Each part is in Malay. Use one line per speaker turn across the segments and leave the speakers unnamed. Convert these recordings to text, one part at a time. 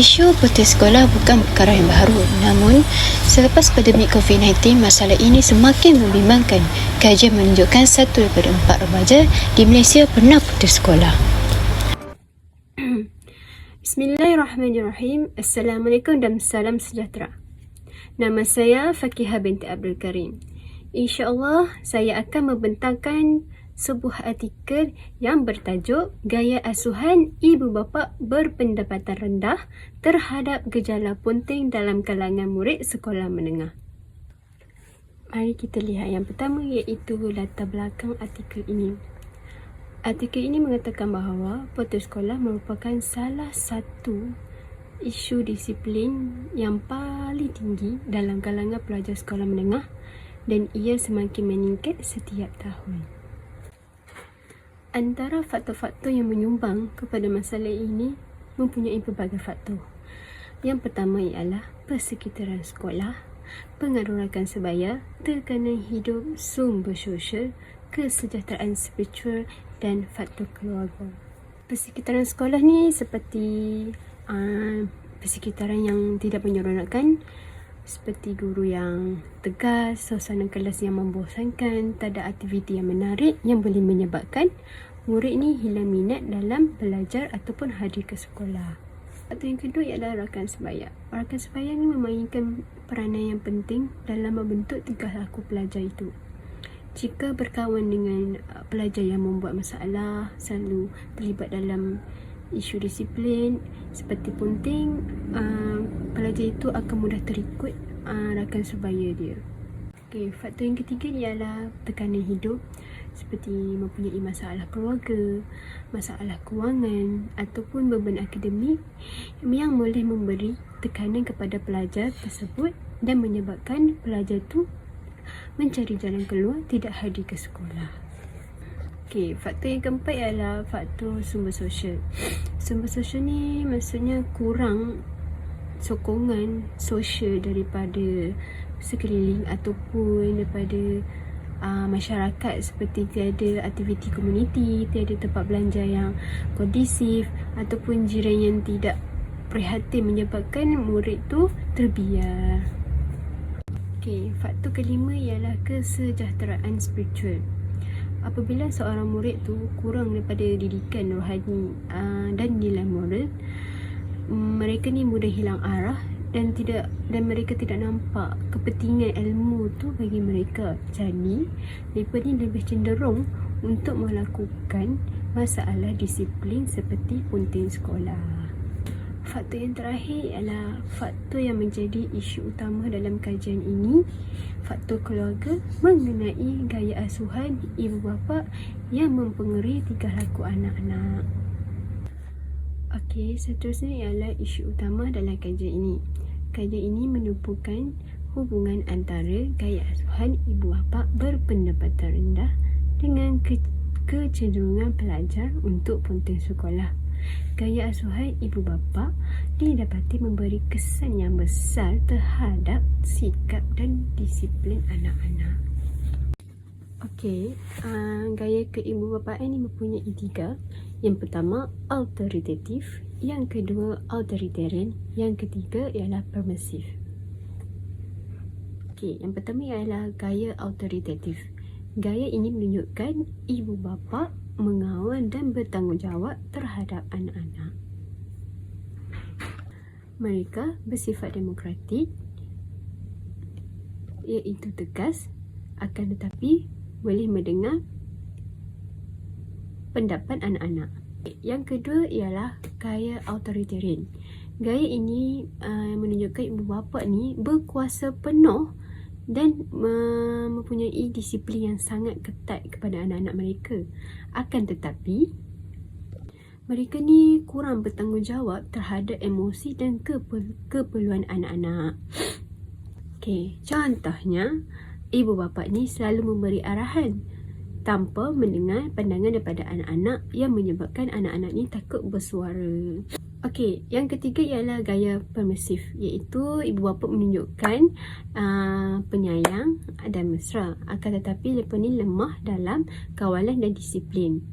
Isu putus sekolah bukan perkara yang baru. Namun, selepas pandemik COVID-19, masalah ini semakin membimbangkan. Kajian menunjukkan satu daripada empat remaja di Malaysia pernah putus sekolah.
Bismillahirrahmanirrahim. Assalamualaikum dan salam sejahtera. Nama saya Fakihah binti Abdul Karim. InsyaAllah saya akan membentangkan sebuah artikel yang bertajuk Gaya Asuhan Ibu Bapa Berpendapatan Rendah Terhadap Gejala Punting dalam Kalangan Murid Sekolah Menengah. Mari kita lihat yang pertama iaitu latar belakang artikel ini. Artikel ini mengatakan bahawa putus sekolah merupakan salah satu isu disiplin yang paling tinggi dalam kalangan pelajar sekolah menengah dan ia semakin meningkat setiap tahun. Antara faktor-faktor yang menyumbang kepada masalah ini mempunyai pelbagai faktor. Yang pertama ialah persekitaran sekolah, pengaruh rakan sebaya, tekanan hidup, sumber sosial, kesejahteraan spiritual dan faktor keluarga. Persekitaran sekolah ni seperti uh, persekitaran yang tidak menyeronokkan, seperti guru yang tegas, suasana kelas yang membosankan, tak ada aktiviti yang menarik yang boleh menyebabkan murid ni hilang minat dalam belajar ataupun hadir ke sekolah. Atau yang kedua ialah rakan sebaya. Rakan sebaya ni memainkan peranan yang penting dalam membentuk tingkah laku pelajar itu. Jika berkawan dengan uh, pelajar yang membuat masalah, selalu terlibat dalam isu disiplin seperti punting uh, pelajar itu akan mudah terikut uh, rakan sebaya dia Okay, faktor yang ketiga ialah tekanan hidup seperti mempunyai masalah keluarga, masalah kewangan ataupun beban akademik yang boleh memberi tekanan kepada pelajar tersebut dan menyebabkan pelajar itu mencari jalan keluar tidak hadir ke sekolah. Okey, faktor yang keempat ialah faktor sumber sosial. Sumber sosial ni maksudnya kurang sokongan sosial daripada sekeliling ataupun daripada uh, masyarakat seperti tiada aktiviti komuniti, tiada tempat belanja yang kondisif ataupun jiran yang tidak prihatin menyebabkan murid tu terbiar. Okey, faktor kelima ialah kesejahteraan spiritual apabila seorang murid tu kurang daripada didikan rohani uh, dan nilai moral mereka ni mudah hilang arah dan tidak dan mereka tidak nampak kepentingan ilmu tu bagi mereka. Jadi mereka ni lebih cenderung untuk melakukan masalah disiplin seperti punting sekolah faktor yang terakhir ialah faktor yang menjadi isu utama dalam kajian ini faktor keluarga mengenai gaya asuhan ibu bapa yang mempengaruhi tingkah laku anak-anak Okey, seterusnya ialah isu utama dalam kajian ini. Kajian ini menumpukan hubungan antara gaya asuhan ibu bapa berpendapatan rendah dengan ke- kecenderungan pelajar untuk punting sekolah. Gaya asuhan ibu bapa didapati memberi kesan yang besar terhadap sikap dan disiplin anak-anak. Okey, uh, gaya keibubapaan ini mempunyai tiga. Yang pertama, autoritatif. Yang kedua, authoritarian. Yang ketiga ialah permisif. Okey, yang pertama ialah gaya autoritatif. Gaya ini menunjukkan ibu bapa mengawal dan bertanggungjawab terhadap anak-anak. Mereka bersifat demokratik iaitu tegas akan tetapi boleh mendengar pendapat anak-anak. Yang kedua ialah gaya authoritarian. Gaya ini uh, menunjukkan ibu bapa ni berkuasa penuh dan mempunyai disiplin yang sangat ketat kepada anak-anak mereka. Akan tetapi mereka ni kurang bertanggungjawab terhadap emosi dan keperluan anak-anak. Okey, contohnya ibu bapa ni selalu memberi arahan tanpa mendengar pandangan daripada anak-anak yang menyebabkan anak-anak ni takut bersuara. Okey, yang ketiga ialah gaya permisif iaitu ibu bapa menunjukkan uh, penyayang dan mesra akan tetapi mereka ni lemah dalam kawalan dan disiplin.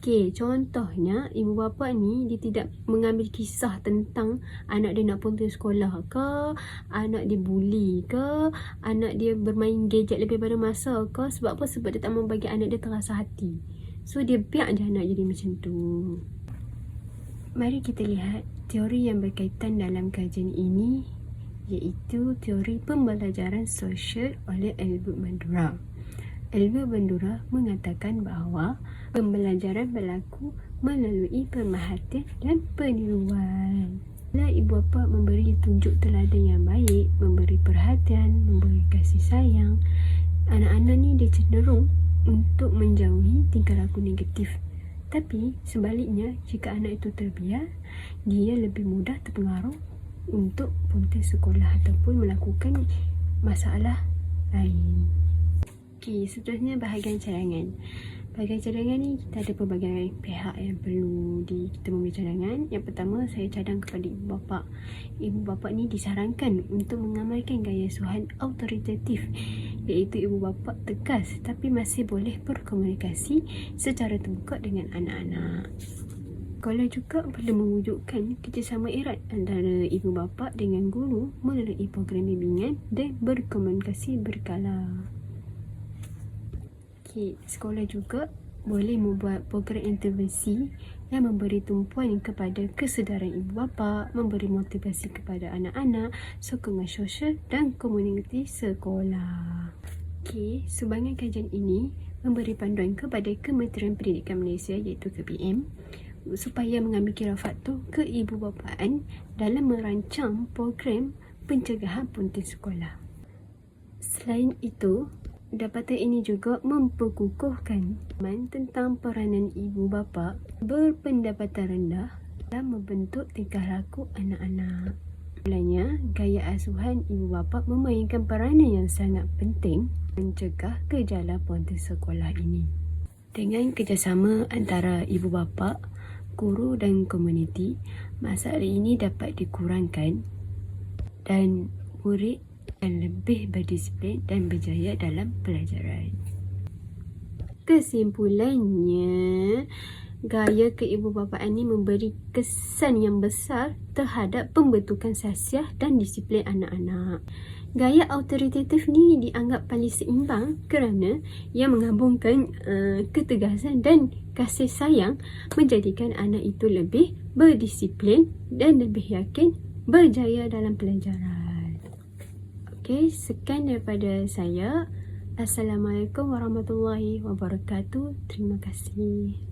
Okey, contohnya ibu bapa ni dia tidak mengambil kisah tentang anak dia nak putus sekolah ke, anak dia bully ke, anak dia bermain gadget lebih pada masa ke, sebab apa? Sebab dia tak mau bagi anak dia terasa hati. So dia biar je anak jadi macam tu. Mari kita lihat teori yang berkaitan dalam kajian ini iaitu teori pembelajaran sosial oleh Albert Bandura. Albert Bandura mengatakan bahawa pembelajaran berlaku melalui pemerhatian dan peniruan. Bila ibu bapa memberi tunjuk teladan yang baik, memberi perhatian, memberi kasih sayang, anak-anak ni dia cenderung untuk menjauhi tingkah laku negatif. Tapi sebaliknya, jika anak itu terbiar, dia lebih mudah terpengaruh untuk putus sekolah ataupun melakukan masalah lain. Okey, seterusnya bahagian cadangan. Bahagian cadangan ni kita ada pelbagai pihak yang perlu di kita memberi cadangan. Yang pertama saya cadang kepada ibu bapa. Ibu bapa ni disarankan untuk mengamalkan gaya suhan autoritatif iaitu ibu bapa tegas tapi masih boleh berkomunikasi secara terbuka dengan anak-anak. Sekolah juga perlu mewujudkan kerjasama erat antara ibu bapa dengan guru melalui program bimbingan dan berkomunikasi berkala. Okey, sekolah juga boleh membuat program intervensi yang memberi tumpuan kepada kesedaran ibu bapa, memberi motivasi kepada anak-anak, sokongan sosial dan komuniti sekolah. Okey, sumbangan kajian ini memberi panduan kepada Kementerian Pendidikan Malaysia iaitu KPM supaya mengambil kira faktor keibubapaan dalam merancang program pencegahan putus sekolah. Selain itu, Dapatan ini juga memperkukuhkan man tentang peranan ibu bapa berpendapatan rendah dalam membentuk tingkah laku anak-anak. Mulanya, gaya asuhan ibu bapa memainkan peranan yang sangat penting mencegah gejala putus sekolah ini. Dengan kerjasama antara ibu bapa, guru dan komuniti, masalah ini dapat dikurangkan dan murid akan lebih berdisiplin dan berjaya dalam pelajaran. Kesimpulannya, gaya keibubapaan ini memberi kesan yang besar terhadap pembentukan sasiah dan disiplin anak-anak. Gaya autoritatif ni dianggap paling seimbang kerana ia menggabungkan uh, ketegasan dan kasih sayang menjadikan anak itu lebih berdisiplin dan lebih yakin berjaya dalam pelajaran. Okey, sekian daripada saya. Assalamualaikum warahmatullahi wabarakatuh. Terima kasih.